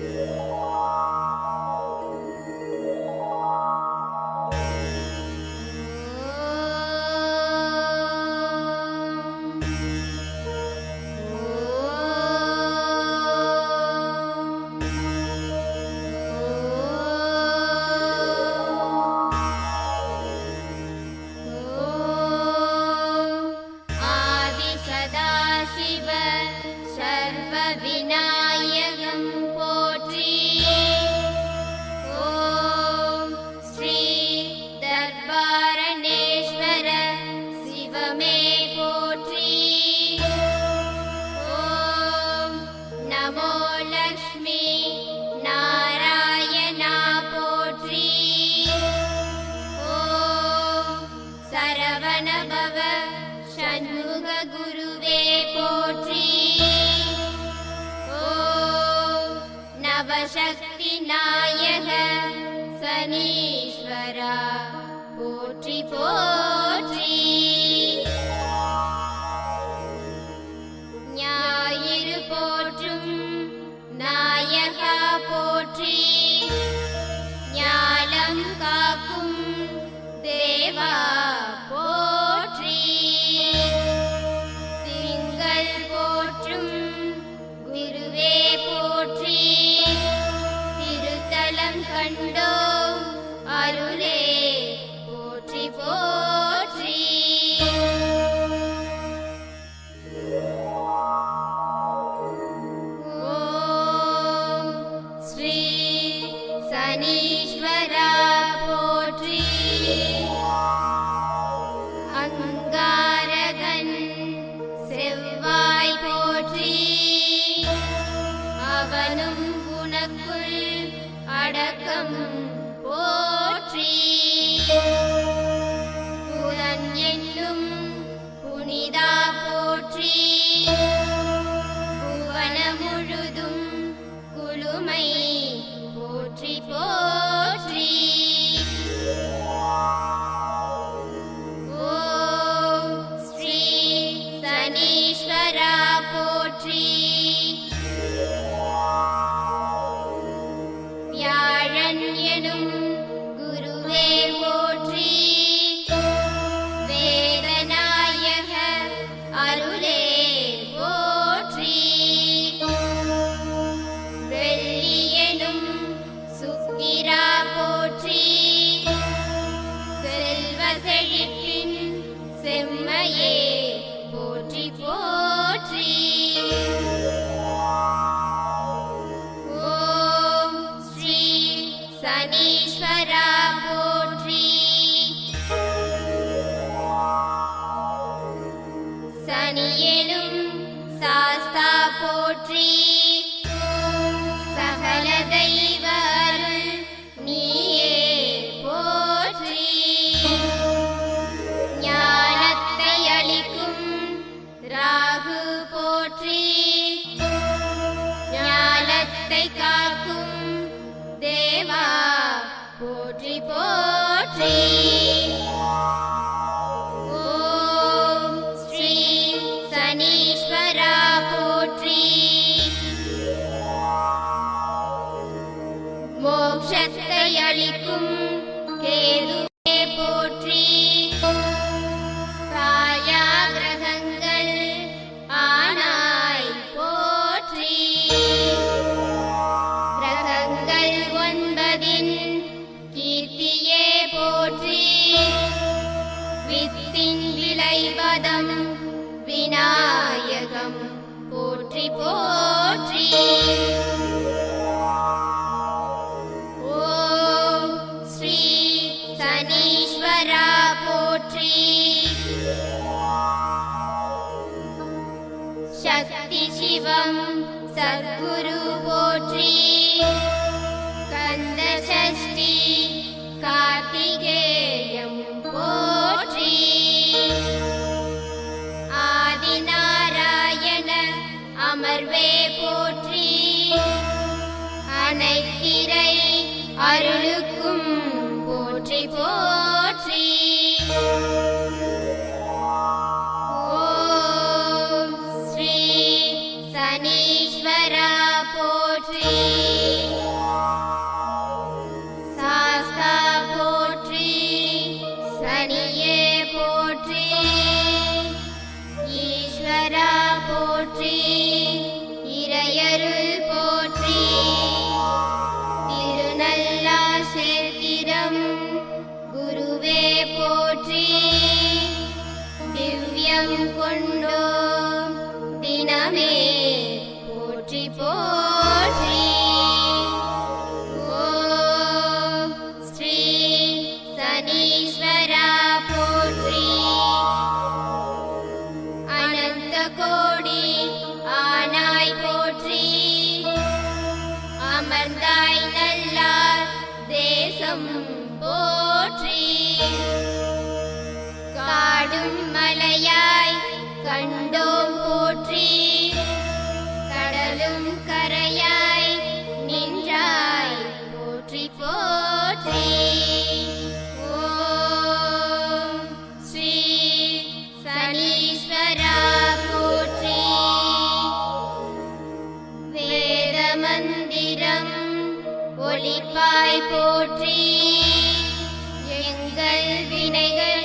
Yeah. Lakshmi Narayana पोत्री ॐ सरवणभव षण्मुखगुरुवे पोत्री ॐ नवशक्तिनायक सनीश्वरा पोत्री पो ஐயா போற்றி. ஞானம் காக்கும் தேவா போற்றி. திங்கள் போற்றும் குருவே போற்றி. திருத்தலம் கண்டோ விளக்கம் போற்றி. புதன் என்னும் புனிதா போற்றி. money போற்றி. வித்தின் விளைபதம் விநாயகம். போற்றி போற்றி. அருளுக்கும் போற்றி போ போற்றி. திவ்யம் கொண்டோ தினமே போற்றி போற்றி. ஓம் ஸ்ரீ சனீஸ்வரா போற்றி. அனந்த கோடி ஆனாய் போற்றி. அமர்ந்தாய் நல்லார் தேசம் போற்றி. காடும் மலையாய் கண்டோம் போற்றி. கடலும் கரையாய் நின்றாய் போற்றி போற்றி. மந்திரம் ஒளிப்பாய் போற்றி. வினைகள் வினைகள்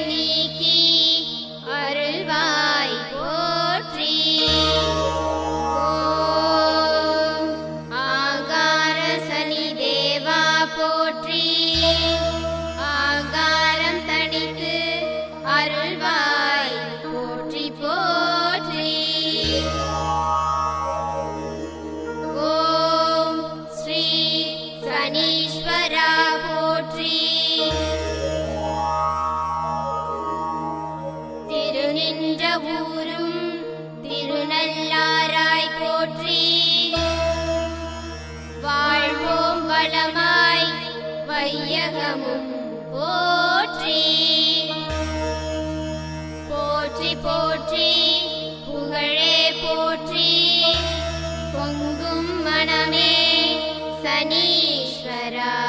வையகமும் போற்றி. போற்றி போற்றி புகழே போற்றி. பொங்கும் மனமே சனீஸ்வரா.